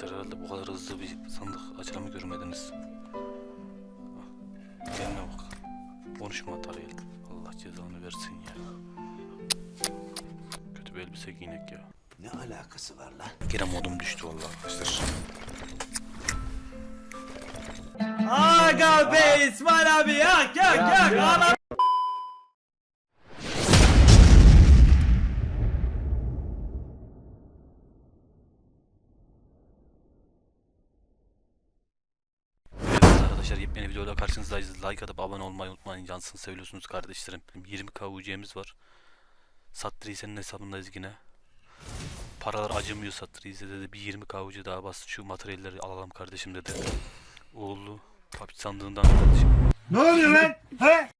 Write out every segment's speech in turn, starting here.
Arkadaşlar herhalde bu kadar hızlı bir sandık açılımı görmediniz. Kendine bak. Konuşma Atarayel. Allah cezanı versin ya. Kötü bir elbise giyinek ya. Ne alakası var lan? Gene modum düştü vallahi arkadaşlar. Aga be İsmail abi yak yak yak. Yepyeni videoda karşınızdayız. Like atıp abone olmayı unutmayın. Cansın seviyorsunuz kardeşlerim. 20k UC'miz var. Sattırıyse'nin hesabındayız yine. Paralar acımıyor Sattırıyse dedi. Bir 20k UC daha bas. Şu materyalleri alalım kardeşim dedi. Oğlu PUBG sandığından kardeşim. Ne oluyor lan? He?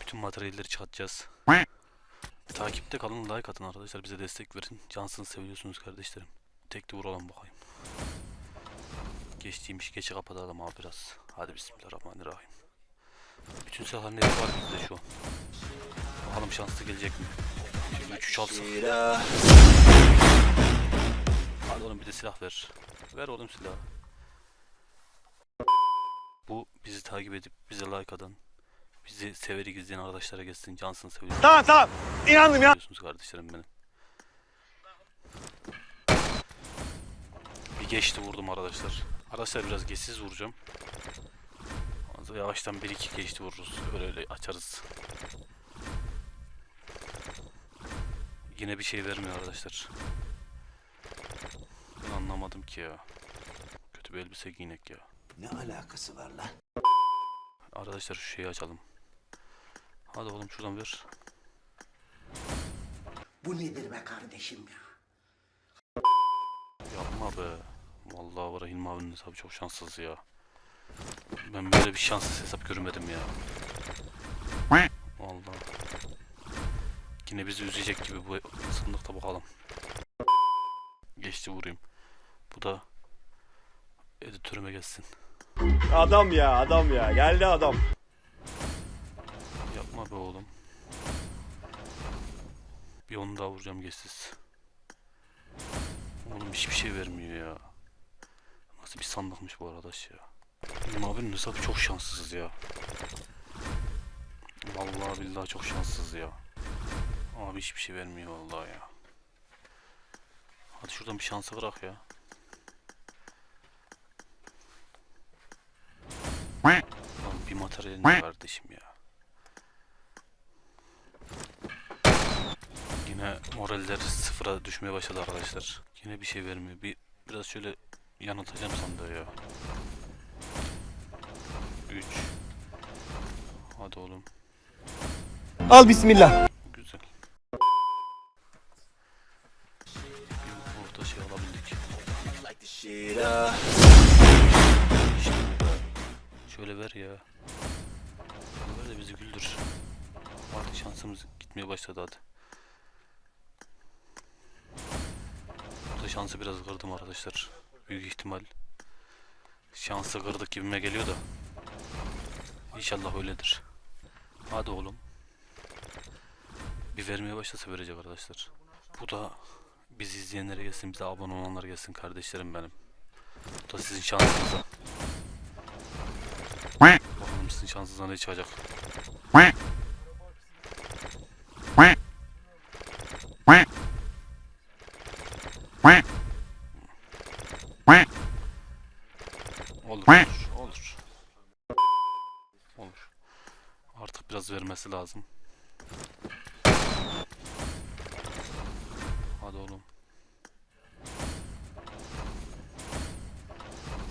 Bütün materyalleri çıkartacağız. Takipte kalın, like atın arkadaşlar. Bize destek verin. Cansın seviyorsunuz kardeşlerim. Tek de vuralım bakayım. Geçtiğimiz geçi kapatalım abi biraz. Hadi bismillahirrahmanirrahim. Bütün silahların hepsi var bizde şu an. Bakalım şanslı gelecek mi? Şimdi 3 3 alsın. Hadi oğlum bir de silah ver. Ver oğlum silahı. Bu bizi takip edip bize like atan, bizi severi izleyen arkadaşlara geçsin. Cansın seviyorum. Tamam tamam. İnandım ya. Biliyorsunuz kardeşlerim benim. Bir geçti vurdum arkadaşlar. Arkadaşlar biraz geçsiz vuracağım. Yavaştan bir iki geçti vururuz. Öyle öyle açarız. Yine bir şey vermiyor arkadaşlar. Ben anlamadım ki ya. Kötü bir elbise giyinek ya. Ne alakası var lan? Arkadaşlar şu şeyi açalım. Hadi oğlum şuradan ver. Bu nedir be kardeşim ya? Yapma be. Vallahi var Hilmi abinin hesabı çok şanssız ya. Ben böyle bir şanssız hesap görmedim ya. Vallahi. Yine bizi üzecek gibi bu sandıkta bakalım. Geçti vurayım. Bu da editörüme gelsin. Adam ya adam ya. Geldi adam. Yapma be oğlum. Bir onu daha vuracağım geçsiz. Oğlum hiçbir şey vermiyor ya. Nasıl bir sandıkmış bu arkadaş ya. Benim abinin hesabı çok şanssız ya. Vallahi billahi çok şanssız ya. Abi hiçbir şey vermiyor vallahi ya. Hadi şuradan bir şansa bırak ya. Lan bir materyalini kardeşim ya. Yine moraller sıfıra düşmeye başladı arkadaşlar. Yine bir şey vermiyor. Bir biraz şöyle yanıltacağım sandığı ya. 3 Hadi oğlum. Al bismillah. Güzel. Orta şey alabildik. Şöyle ver ya. Şöyle ver de bizi güldür. Artık şansımız gitmeye başladı hadi. Burada şansı biraz kırdım arkadaşlar. Büyük ihtimal. Şansı kırdık gibime geliyor da. İnşallah öyledir. Hadi oğlum. Bir vermeye başlasa verecek arkadaşlar. Bu da bizi izleyenlere gelsin, bize abone olanlara gelsin kardeşlerim benim. Bu da sizin şansınıza. Bakalım sizin şansınıza ne çıkacak. Olur, olur, olur. Artık biraz vermesi lazım. Hadi oğlum.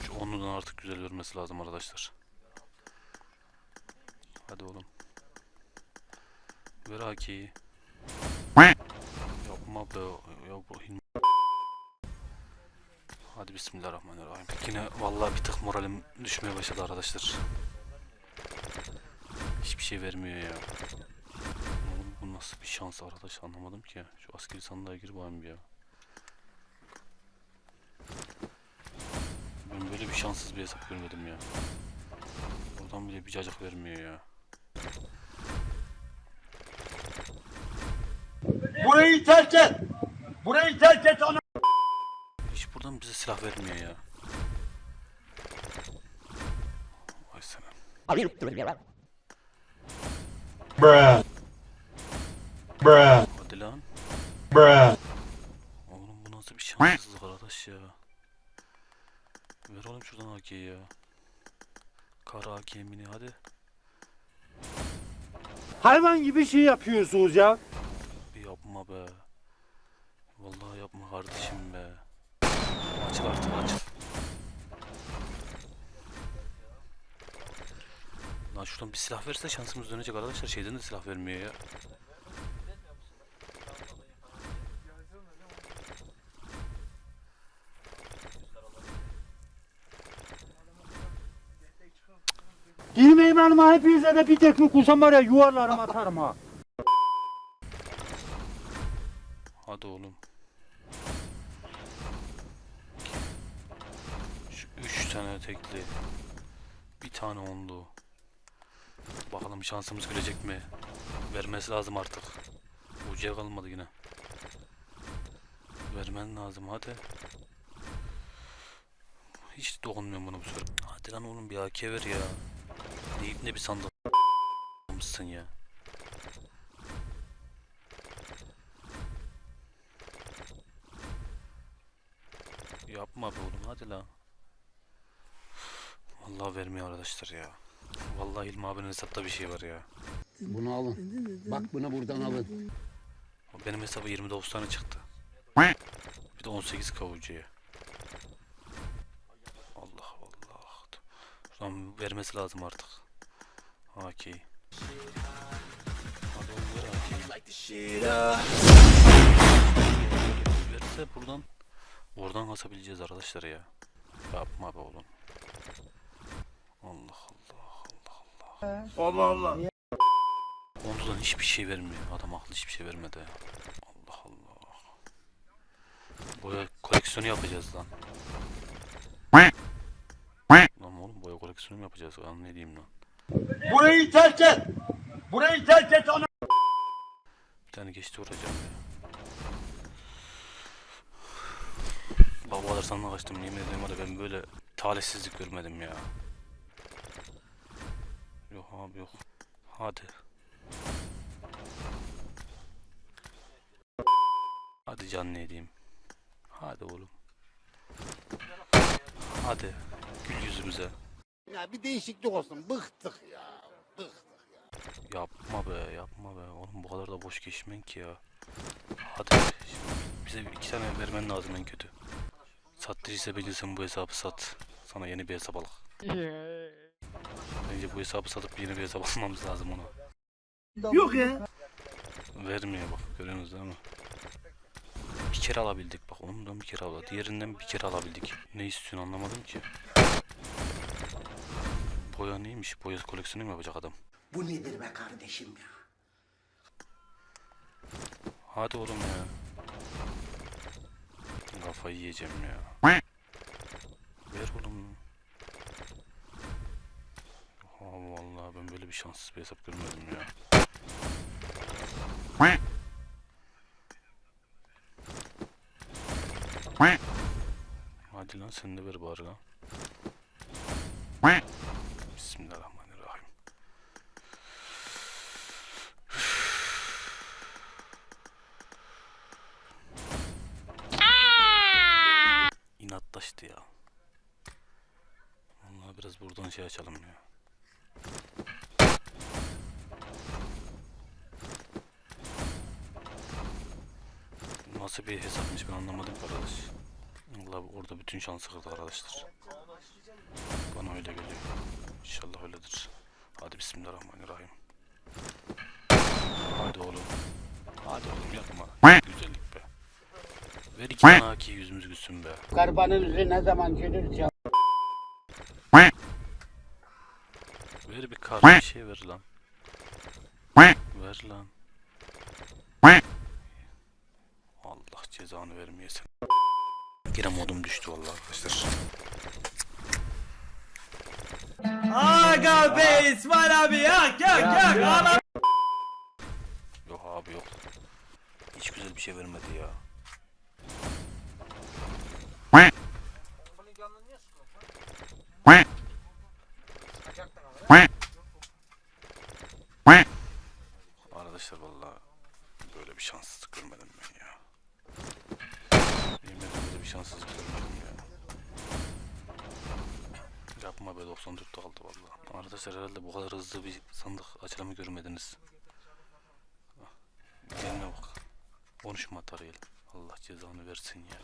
Şu onludan artık güzel vermesi lazım arkadaşlar. Hadi oğlum. Ver Aki. Yapma be. Ya bu Hadi bismillahirrahmanirrahim. Yine vallahi bir tık moralim düşmeye başladı arkadaşlar. Hiçbir şey vermiyor ya. Oğlum bu nasıl bir şans arkadaş anlamadım ki. Şu askeri sandığa gir bakayım bir ya. Ben böyle bir şanssız bir hesap görmedim ya. Oradan bile bir cacık vermiyor ya. Burayı terk et. Burayı terk et ana. Buradan adam bize silah vermiyor ya. Vay sana. Bruh. Bruh. Hadi lan. Bruh. Oğlum bu nasıl bir şanssızlık arkadaş ya. Ver oğlum şuradan AK'yi ya. Kara AK yemini hadi. Hayvan gibi şey yapıyorsunuz ya. Bir yapma be. Vallahi yapma kardeşim be. Açıl artık açıl. Lan şuradan bir silah verse şansımız dönecek arkadaşlar. Şeyden de silah vermiyor ya. Girmeyeyim yanıma hepinize de bir tekme kusam var ya yuvarlarım atarım ha. Tane tekli. Bir tane onlu. Bakalım şansımız gülecek mi? Vermesi lazım artık. Ucuya kalmadı yine. Vermen lazım hadi. Hiç dokunmuyorum buna bu sefer. Hadi lan oğlum bir AK ver ya. Deyip ne bir sandık mısın ya? Yapma be oğlum hadi la. Vallahi vermiyor arkadaşlar ya. Vallahi İlmi abinin hesapta bir şey var ya. Bunu alın. Bak bunu buradan alın. Benim hesabı 29 tane çıktı. Bir de 18 kavucuya. Allah Allah. Şuradan vermesi lazım artık. Okey. Hadi oğlum ver AK'yi. Verirse buradan oradan kasabileceğiz arkadaşlar ya. Yapma be oğlum. Allah Allah Allah Allah. Ondan hiçbir şey vermiyor. Adam aklı hiçbir şey vermedi. Allah Allah. Boya koleksiyonu yapacağız lan. Lan oğlum boya koleksiyonu mu yapacağız? Lan ne diyeyim lan. Burayı terk et. Burayı terk et onu. Bir tane geçti vuracağım ya. Kadar sanına kaçtım yemin ederim var ya ben böyle talihsizlik görmedim ya. Yok abi yok. Hadi. Hadi canlı edeyim. Hadi oğlum. Hadi. Gül yüzümüze. Ya bir değişiklik olsun. Bıktık ya. Bıktık. Yapma be yapma be. Oğlum bu kadar da boş geçmen ki ya. Hadi şimdi bize bir- iki tane vermen lazım en kötü. Sattıysa bilirsin bu hesabı sat. Sana yeni bir hesap al. Bence bu hesabı satıp yeni bir hesap almamız lazım ona. Yok ya. Vermiyor bak görüyorsunuz değil mi? Bir kere alabildik bak ondan bir kere alabildik. Diğerinden bir kere alabildik. Ne istiyorsun anlamadım ki. Boya neymiş? Boya koleksiyonu mu yapacak adam? Bu nedir be kardeşim ya? Hadi oğlum ya. Kafayı yiyeceğim ya. Şanssız bir hesap görmedim ya. Hadi lan sen de ver bari lan. Bismillahirrahmanirrahim. İnatlaştı ya. Vallahi biraz buradan şey açalım ya. Bir hesapmış ben anlamadım arkadaş. Vallahi orada bütün şansı kırdı arkadaşlar. Bana öyle geliyor. İnşallah öyledir. Hadi bismillahirrahmanirrahim. Hadi oğlum. Hadi oğlum yapma. Güzellik be. Ver iki tane AK yüzümüz gülsün be. Garibanın yüzü ne zaman gülür? Ver bir kar bir şey ver lan. Ver lan. Allah cezanı vermeyesin. Yine modum düştü vallahi arkadaşlar. Aga be İsmail abi yak yak yak. Yok abi yok. Hiç güzel bir şey vermedi ya. şanssızlık görmedim ben ya. Yemin ederim böyle bir şanssızlık görmedim ya. Yapma be 94 kaldı vallahi. Arkadaşlar herhalde bu kadar hızlı bir sandık açılımı görmediniz. Ah, Gelme bak. Konuşma Tarıyel. Allah cezanı versin ya.